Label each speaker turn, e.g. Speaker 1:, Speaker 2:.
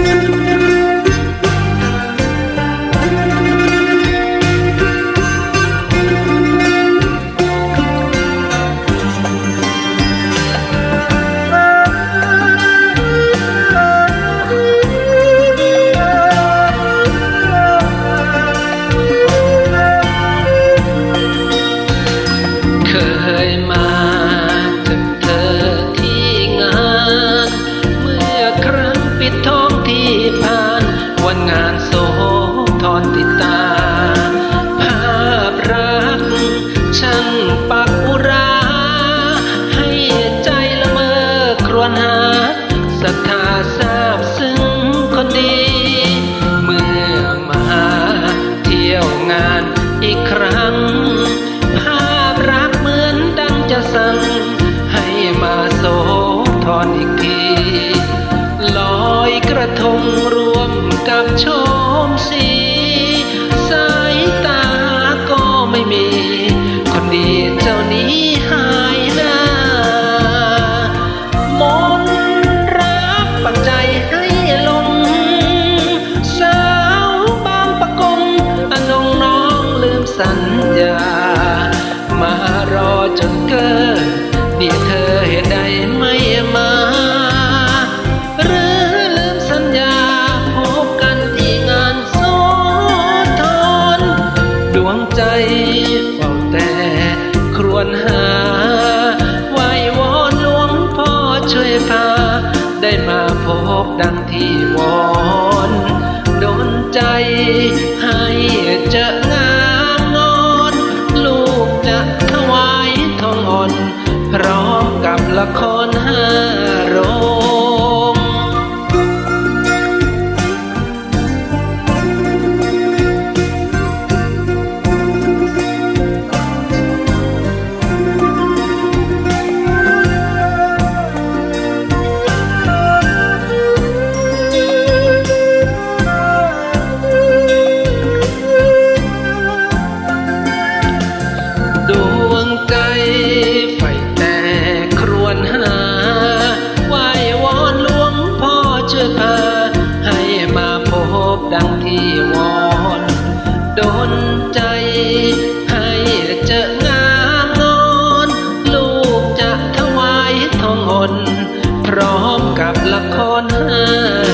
Speaker 1: Thank you. ศรัทธาทราบซึ้งคนดี เมื่อมาเที่ยวงานอีกครั้ง ภาพรักเหมือนดังจะสั่ง ให้มาโสทอนอีกที ลอยกระทงรวมกับโชมสีสายตาก็ไม่มี คนดีเจ้านี้ สัญญามารอจนเกินเดียวเธอเหตุใดไม่มาหรือลืมสัญญาพบกันที่งานโสธรดวงใจเฝ้าแต่ครวญหาไหววอนหลวงพ่อช่วยพา ได้มาพบดังที่วอนโดนใจในใจ ให้เจองามนอนลูกจะถวายทองอ่อน พร้อมกับละครห้